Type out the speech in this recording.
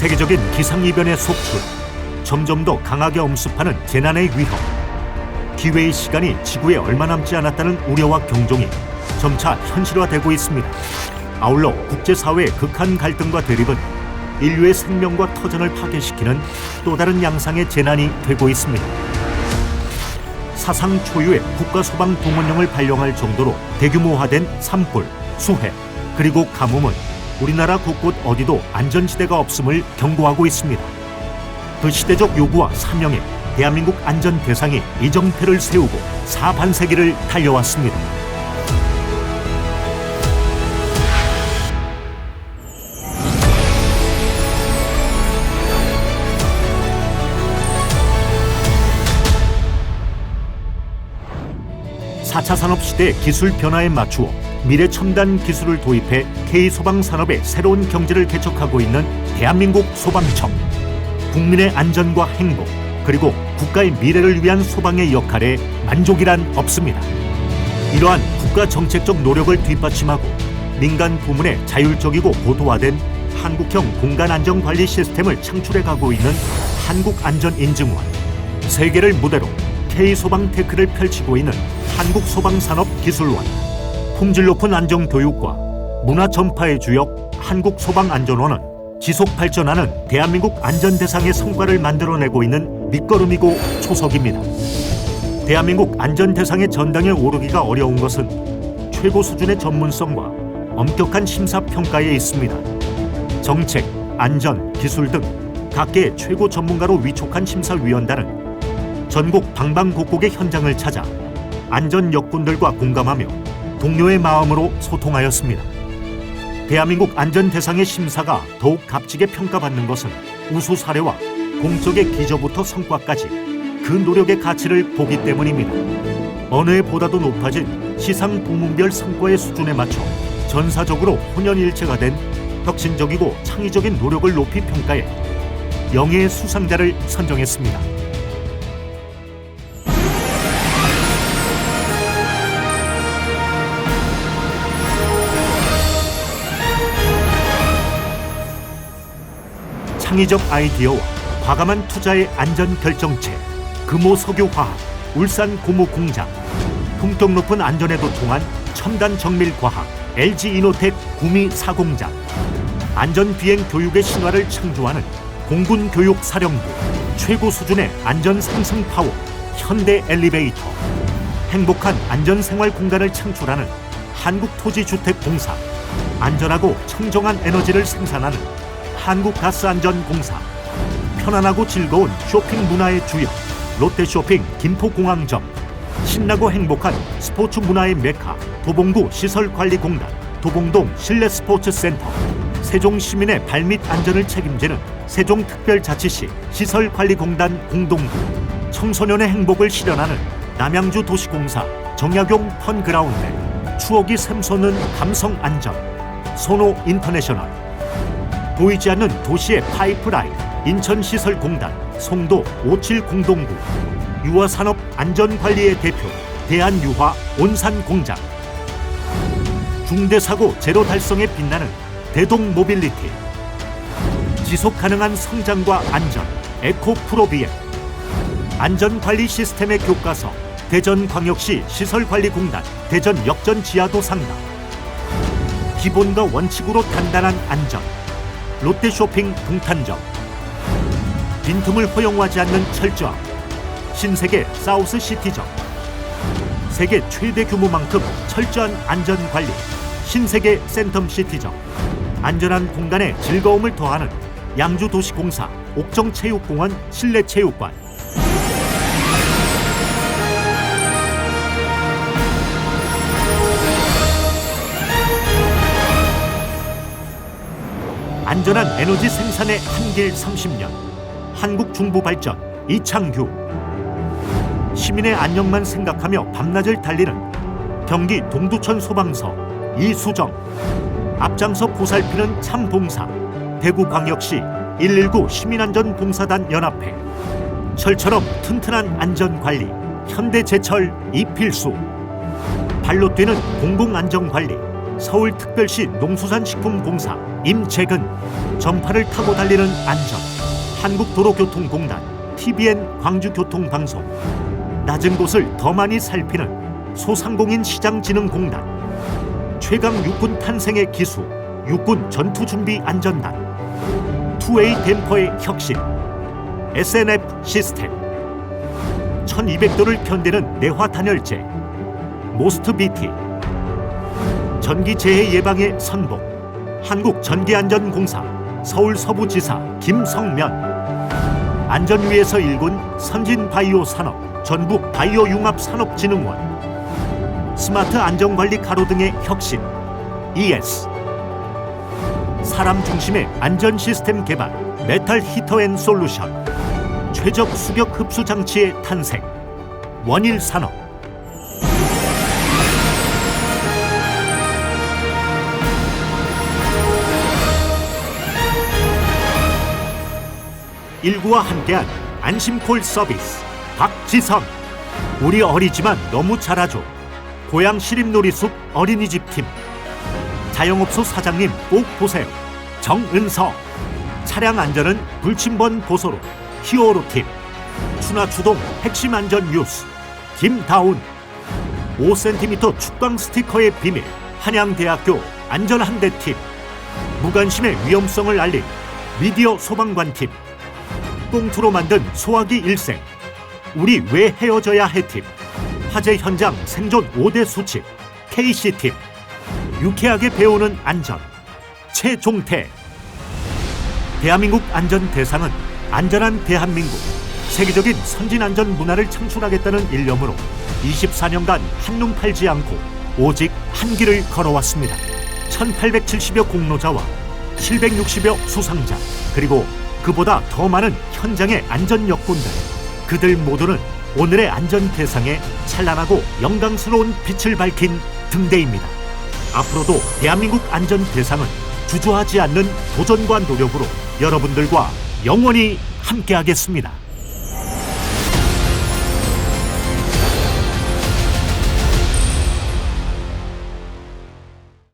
세계적인 기상이변의 속출, 점점 더 강하게 엄습하는 재난의 위험, 기회의 시간이 지구에 얼마 남지 않았다는 우려와 경종이 점차 현실화되고 있습니다. 아울러 국제사회의 극한 갈등과 대립은 인류의 생명과 터전을 파괴시키는 또 다른 양상의 재난이 되고 있습니다. 사상 초유의 국가 소방 동원령을 발령할 정도로 대규모화된 산불, 수해, 그리고 가뭄은 우리나라 곳곳 어디도 안전지대가 없음을 경고하고 있습니다. 그 시대적 요구와 사명에 대한민국 안전 대상이 이정표를 세우고 사반세기를 달려왔습니다. 사차 산업 시대 기술 변화에 맞추어 미래 첨단 기술을 도입해 K 소방 산업의 새로운 경제를 개척하고 있는 대한민국 소방청. 국민의 안전과 행복 그리고 국가의 미래를 위한 소방의 역할에 만족이란 없습니다. 이러한 국가 정책적 노력을 뒷받침하고 민간 부문의 자율적이고 고도화된 한국형 공간 안전 관리 시스템을 창출해 가고 있는 한국안전인증원, 세계를 무대로 K 소방 테크를 펼치고 있는 한국소방산업기술원, 품질 높은 안전 교육과 문화 전파의 주역 한국 소방안전원은 지속 발전하는 대한민국 안전 대상의 성과를 만들어내고 있는 밑거름이고 초석입니다. 대한민국 안전 대상의 전당에 오르기가 어려운 것은 최고 수준의 전문성과 엄격한 심사 평가에 있습니다. 정책, 안전, 기술 등 각계의 최고 전문가로 위촉한 심사위원단은 전국 방방곡곡의 현장을 찾아 안전 역군들과 공감하며 동료의 마음으로 소통하였습니다. 대한민국 안전 대상의 심사가 더욱 값지게 평가받는 것은 우수 사례와 공적의 기저부터 성과까지 그 노력의 가치를 보기 때문입니다. 어느 해보다도 높아진 시상 부문별 성과의 수준에 맞춰 전사적으로 혼연일체가 된 혁신적이고 창의적인 노력을 높이 평가해 영예의 수상자를 선정했습니다. 창의적 아이디어와 과감한 투자의 안전 결정체, 금호 석유화학, 울산 고무 공장, 품격 높은 안전에도 통한 첨단 정밀 과학, LG 이노텍 구미 사공장, 안전 비행 교육의 신화를 창조하는 공군 교육 사령부, 최고 수준의 안전 상승 파워, 현대 엘리베이터, 행복한 안전 생활 공간을 창출하는 한국토지주택공사, 안전하고 청정한 에너지를 생산하는 한국가스안전공사. 편안하고 즐거운 쇼핑 문화의 주역 롯데쇼핑 김포공항점. 신나고 행복한 스포츠 문화의 메카 도봉구 시설관리공단 도봉동 실내스포츠센터. 세종시민의 발밑 안전을 책임지는 세종특별자치시 시설관리공단 공동구. 청소년의 행복을 실현하는 남양주 도시공사 정약용 펀그라운드. 추억이 샘솟는 감성 안전. 소노 인터내셔널 보이지 않는 도시의 파이프라인 인천시설공단 송도 57공동구 유아산업 안전관리의 대표 대한유화 온산공장. 중대사고 제로 달성에 빛나는 대동 모빌리티. 지속 가능한 성장과 안전 에코 프로비엠. 안전관리 시스템의 교과서 대전광역시 시설관리공단 대전 역전 지하도 상담. 기본과 원칙으로 단단한 안전 롯데쇼핑 동탄점. 빈틈을 허용하지 않는 철저함 신세계 사우스 시티점. 세계 최대 규모만큼 철저한 안전관리. 신세계 센텀 시티점. 안전한 공간에 즐거움을 더하는 양주도시공사 옥정체육공원 실내체육관 안전한 에너지 생산의 한길 30년. 한국 중부 발전 이창규. 시민의 안녕만 생각하며 밤낮을 달리는 경기 동두천 소방서 이수정. 앞장서 보살피는 참봉사 대구광역시 119 시민안전봉사단 연합회. 철처럼 튼튼한 안전관리 현대제철 이필수. 발로 뛰는 공공안전관리 서울특별시 농수산식품공사 임재근 전파를 타고 달리는 안전 한국도로교통공단 TBN 광주교통방송. 낮은 곳을 더 많이 살피는 소상공인 시장진흥공단. 최강 육군 탄생의 기수 육군 전투준비 안전단. 투웨이 댐퍼의 혁신. SNF 시스템. 1200도를 견디는 내화 단열재. 모스트 BT 전기 재해 예방의 선복 한국전기안전공사 서울 서부지사 김성면. 안전위에서 일군 선진바이오 산업 전북 바이오융합산업진흥원. 스마트 안전관리 가로 등의 혁신 ES 사람 중심의 안전 시스템 개발 메탈 히터 앤 솔루션. 최적 수격 흡수 장치의 탄생. 원일 산업 일구와 함께한 안심콜 서비스 박지선 우리 어리지만 너무 잘하죠. 고양 시립놀이숲 어린이집 팀. 자영업소 사장님 꼭 보세요. 정은서. 차량 안전은 불침번 보소로. 히어로 팀. 추나추동 핵심 안전 뉴스. 김다운. 5cm 축광 스티커의 비밀. 한양대학교 안전한대팀. 무관심의 위험성을 알린 미디어 소방관팀 꽁투로 만든 소화기 일생. 우리 왜 헤어져야 해팀 화재 현장 생존 5대 수칙. KC팀 유쾌하게 배우는 안전. 최종태. 대한민국 안전 대상은 안전한 대한민국. 세계적인 선진 안전 문화를 창출하겠다는 일념으로 24년간 한눈 팔지 않고 오직 한 길을 걸어왔습니다. 1870여 공로자와 760여 수상자 그리고 그보다 더 많은 현장의 안전 역군들 그들 모두는 오늘의 안전 대상에 찬란하고 영광스러운 빛을 밝힌 등대입니다. 앞으로도 대한민국 안전 대상은 주저하지 않는 도전과 노력으로 여러분들과 영원히 함께하겠습니다.